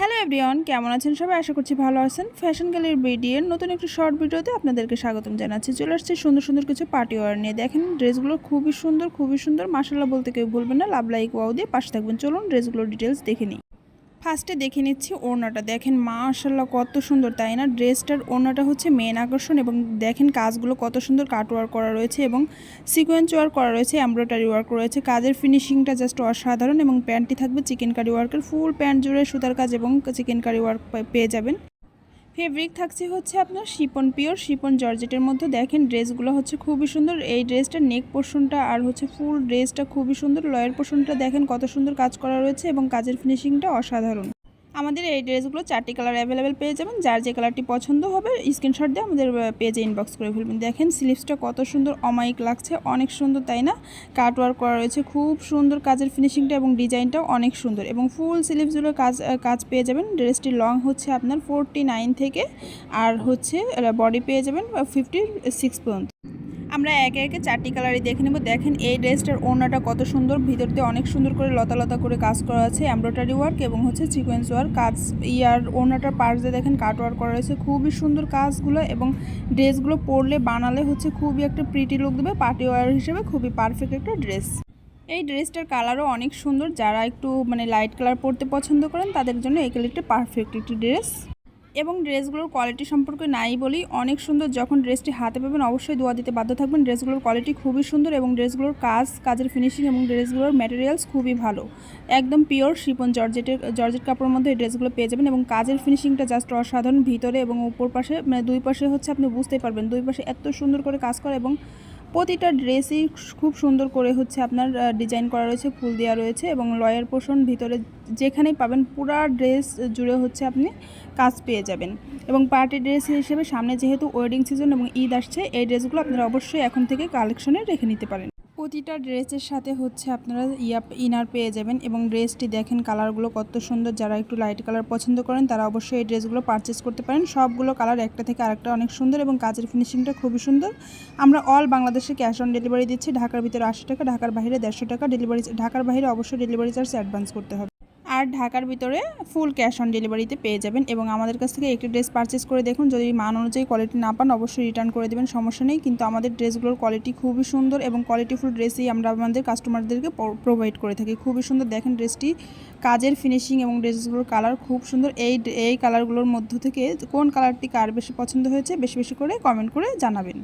Hello everyone, কেমন আছেন সবাই? আশা করছি ভালো আছেন। ফ্যাশন গ্যালির ভিডিওর নতুন একটি শর্ট ভিডিওতে আপনাদেরকে স্বাগতম জানাচ্ছি। চলে আসছে সুন্দর সুন্দর কিছু পার্টি ওয়ার নিয়ে। দেখেন, ড্রেসগুলো খুবই সুন্দর খুবই সুন্দর। মাসাল্লাহ বলতে কেউ ভুলবেন না। লাভ, লাইক ওয়াও দিয়ে পাশে থাকবেন। চলুন, ড্রেসগুলোর ডিটেলস দেখে নিই। ফার্স্টে দেখে নিচ্ছি ওড়নাটা। দেখেন মাশাল্লাহ কত সুন্দর, তাই না? ড্রেসটার ওড়নাটা হচ্ছে মেন আকর্ষণ এবং দেখেন কাজগুলো কত সুন্দর কাট ওয়ার্ক করা রয়েছে এবং সিকোয়েন্স ওয়ার্ক করা রয়েছে এমব্রয়ডারি ওয়ার্ক রয়েছে। কাজের ফিনিশিংটা জাস্ট অসাধারণ এবং প্যান্টটি থাকবে চিকেন কারি ওয়ার্কের ফুল প্যান্ট জুড়ে সুতার কাজ এবং চিকেন কারি ওয়ার্ক পেয়ে যাবেন। ফেব্রিক থাকছে হচ্ছে আপনার শিপন পিওর, শিপন জর্জেটের মধ্যে। দেখেন ড্রেসগুলো হচ্ছে খুবই সুন্দর। এই ড্রেসটা নেক পোর্শনটা আর হচ্ছে ফুল ড্রেসটা খুবই সুন্দর। লয়ের পোর্শনটা দেখেন কত সুন্দর কাজ করা রয়েছে এবং কাজের ফিনিশিংটা অসাধারণ। আমাদের এই ড্রেসগুলো চারটি কালার অ্যাভেলেবেল পেয়ে যাবেন। যার যে কালারটি পছন্দ হবে স্ক্রিনশট দিয়ে আমাদের পেজে ইনবক্স করে ফেলবেন। দেখেন স্লিভসটা কত সুন্দর, অমায়িক লাগছে, অনেক সুন্দর, তাই না? কাট ওয়ার্ক করা রয়েছে, খুব সুন্দর কাজের ফিনিশিংটা এবং ডিজাইনটাও অনেক সুন্দর। এবং ফুল স্লিভসগুলো কাজ কাজ পেয়ে যাবেন। ড্রেসটির লং হচ্ছে আপনার ফোরটি নাইন থেকে, আর হচ্ছে বডি পেয়ে যাবেন ফিফটি সিক্স পর্যন্ত। আমরা একে একে চারটি কালারই দেখে নেব। দেখেন, এই ড্রেসটার ওড়নাটা কত সুন্দর। ভিতর দিয়ে অনেক সুন্দর করে লতা লতা করে কাজ করা আছে, এমব্রয়ডারি ওয়ার্ক এবং হচ্ছে সিকোয়েন্স ওয়ার্ক। কাজ, ইয়ার ওড়নাটার পার্স দেখেন, কাট ওয়ার্ক করা রয়েছে। খুবই সুন্দর কাজগুলো এবং ড্রেসগুলো পরলে বানালে হচ্ছে খুবই একটা প্রিটি লুক দেবে পার্টি ওয়ার হিসেবে খুবই পারফেক্ট একটা ড্রেস। এই ড্রেসটার কালারও অনেক সুন্দর। যারা একটু মানে লাইট কালার পরতে পছন্দ করেন, তাদের জন্য এই কালারটা পারফেক্ট একটি ড্রেস। এবং ড্রেসগুলোর কোয়ালিটি সম্পর্কে নাই বলি অনেক সুন্দর যখন ড্রেসটি হাতে পাবেন অবশ্যই দোয়া দিতে বাধ্য থাকবেন। ড্রেসগুলোর কোয়ালিটি খুবই সুন্দর এবং ড্রেসগুলোর কাজ, কাজের ফিনিশিং এবং ড্রেসগুলোর ম্যাটেরিয়ালস খুবই ভালো। একদম পিওর শিপন জর্জেটের, জর্জেট কাপড়ের মধ্যে এই ড্রেসগুলো পেয়ে যাবেন এবং কাজের ফিনিশিংটা জাস্ট অসাধারণ ভিতরে এবং উপর পাশে মানে দুই পাশে হচ্ছে আপনি বুঝতেই পারবেন। দুই পাশে এত সুন্দর করে কাজ করে এবং প্রতিটা ড্রেসই খুব সুন্দর করে হচ্ছে আপনার ডিজাইন করা রয়েছে, ফুল দেওয়া রয়েছে এবং লয়ার পোষণ ভিতরে যেখানেই পাবেন পুরা ড্রেস জুড়ে হচ্ছে আপনি কাজ পেয়ে যাবেন। এবং পার্টি ড্রেস হিসেবে সামনে যেহেতু ওয়েডিং সিজন এবং ঈদ আসছে, এই ড্রেসগুলো আপনারা অবশ্যই এখন থেকে কালেকশনে রেখে নিতে পারেন। প্রতিটা ড্রেসের সাথে হচ্ছে আপনারা ইয়া ইনার পেয়ে যাবেন এবং ড্রেসটি দেখেন কালারগুলো কত সুন্দর। যারা একটু লাইট কালার পছন্দ করেন, তারা অবশ্যই এই ড্রেসগুলো পারচেস করতে পারেন। সবগুলো কালার একটা থেকে আরেকটা অনেক সুন্দর এবং কাজের ফিনিশিংটা খুবই সুন্দর। আমরা অল বাংলাদেশে ক্যাশ অন ডেলিভারি দিচ্ছি। ঢাকার ভিতরে আশি টাকা, ঢাকার বাইরে দেড়শো টাকা। ডেলিভারি ঢাকার বাইরে অবশ্যই ডেলিভারি চার্জ অ্যাডভান্স করতে হবে। আর ঢাকার ভিতরে ফুল ক্যাশ অন ডেলিভারিতে পেয়ে যাবেন এবং আমাদের কাছ থেকে একটি ড্রেস পারচেস করে দেখুন। যদি মান অনুযায়ী কোয়ালিটি না পান, অবশ্যই রিটার্ন করে দেবেন, সমস্যা নেই। কিন্তু আমাদের ড্রেসগুলোর কোয়ালিটি খুবই সুন্দর এবং কোয়ালিটিফুল ড্রেসই আমরা আমাদের কাস্টমারদেরকে প্রোভাইড করে থাকি। খুবই সুন্দর। দেখেন ড্রেসটি কাজের ফিনিশিং এবং ড্রেসগুলোর কালার খুব সুন্দর। এই এই কালারগুলোর মধ্য থেকে কোন কালারটি কার বেশি পছন্দ হয়েছে, বেশি বেশি করে কমেন্ট করে জানাবেন।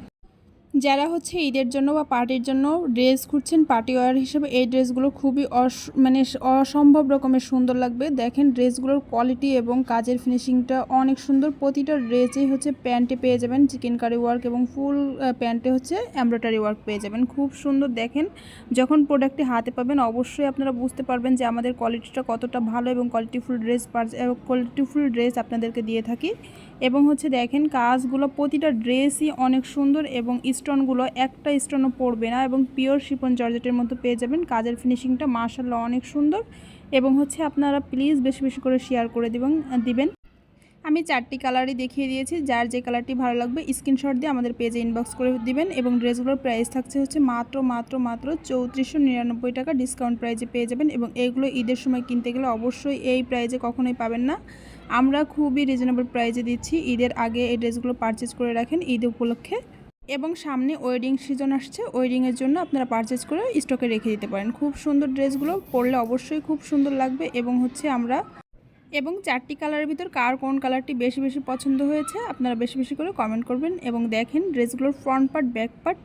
যারা হচ্ছে ঈদের জন্য বা পার্টির জন্য ড্রেস খুঁজছেন, পার্টি ওয়ার হিসেবে এই ড্রেসগুলো খুবই অস মানে অসম্ভব রকমের সুন্দর লাগবে। দেখেন ড্রেসগুলোর কোয়ালিটি এবং কাজের ফিনিশিংটা অনেক সুন্দর। প্রতিটা ড্রেসেই হচ্ছে প্যান্টে পেয়ে যাবেন চিকেন কারি ওয়ার্ক এবং ফুল প্যান্টে হচ্ছে এমব্রয়ডারি ওয়ার্ক পেয়ে যাবেন। খুব সুন্দর দেখেন। যখন প্রোডাক্টটি হাতে পাবেন, অবশ্যই আপনারা বুঝতে পারবেন যে আমাদের কোয়ালিটিটা কতটা ভালো এবং কোয়ালিটিফুল ড্রেস কোয়ালিটিফুল ড্রেস আপনাদেরকে দিয়ে থাকি। এবং হচ্ছে দেখেন কাজগুলো প্রতিটা ড্রেসই অনেক সুন্দর এবং স্টোনগুলো একটা স্টোনও পড়বে না এবং পিওর শিপন জর্জেটের মতো পেয়ে যাবেন। কাজের ফিনিশিংটা মার্শাল্লাহ অনেক সুন্দর এবং হচ্ছে আপনারা প্লিজ বেশি বেশি করে শেয়ার করে দিবেন দিবেন। আমি চারটি কালারই দেখিয়ে দিয়েছি, যার যে কালারটি ভালো লাগবে স্ক্রিনশট দিয়ে আমাদের পেজে ইনবক্স করে দিবেন এবং ড্রেসগুলোর প্রাইস থাকছে হচ্ছে মাত্র মাত্র মাত্র চৌত্রিশশো নিরানব্বই টাকা ডিসকাউন্ট প্রাইজে পেয়ে যাবেন এবং এইগুলো ঈদের সময় কিনতে গেলে অবশ্যই এই প্রাইজে কখনোই পাবেন না। আমরা খুবই রিজনেবল প্রাইজে দিচ্ছি, ঈদের আগে এই ড্রেসগুলো পারচেস করে রাখেন ঈদ উপলক্ষে। এবং সামনে ওয়েডিং সিজন আসছে, ওয়েডিংয়ের জন্য আপনারা পারচেস করে স্টকে রেখে দিতে পারেন। খুব সুন্দর ড্রেসগুলো পরলে অবশ্যই খুব সুন্দর লাগবে এবং হচ্ছে আমরা এবং চারটি কালারের ভিতর কার কোন কালারটি বেশি বেশি পছন্দ হয়েছে আপনারা বেশি বেশি করে কমেন্ট করবেন এবং দেখেন ড্রেসগুলোর front part back part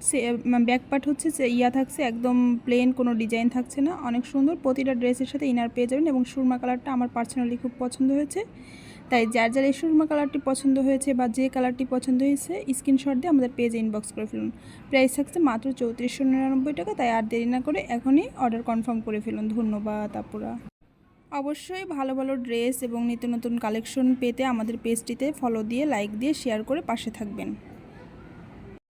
back part হচ্ছে ইয়া থাকছে, একদম প্লেন কোনো ডিজাইন থাকছে না। অনেক সুন্দর প্রতিটা ড্রেসের সাথে ইনার পেয়ে যাবেন এবং সুরমা কালারটা আমার পার্সোনালি খুব পছন্দ হয়েছে। তাই যার যার এই সুরমা কালারটি পছন্দ হয়েছে বা যে কালারটি পছন্দ হয়েছে স্ক্রিনশট দিয়ে আমাদের পেজে ইনবক্স করে ফেলুন। প্রাইস থাকছে মাত্র চৌত্রিশশো নিরানব্বই টাকা, তাই আর দেরি না করে এখনই অর্ডার কনফার্ম করে ফেলুন। ধন্যবাদ আপুরা। অবশ্যই ভালো ভালো ড্রেস এবং নিত্য নতুন কালেকশন পেতে আমাদের পেজটিতে ফলো দিয়ে লাইক দিয়ে শেয়ার করে পাশে থাকবেন।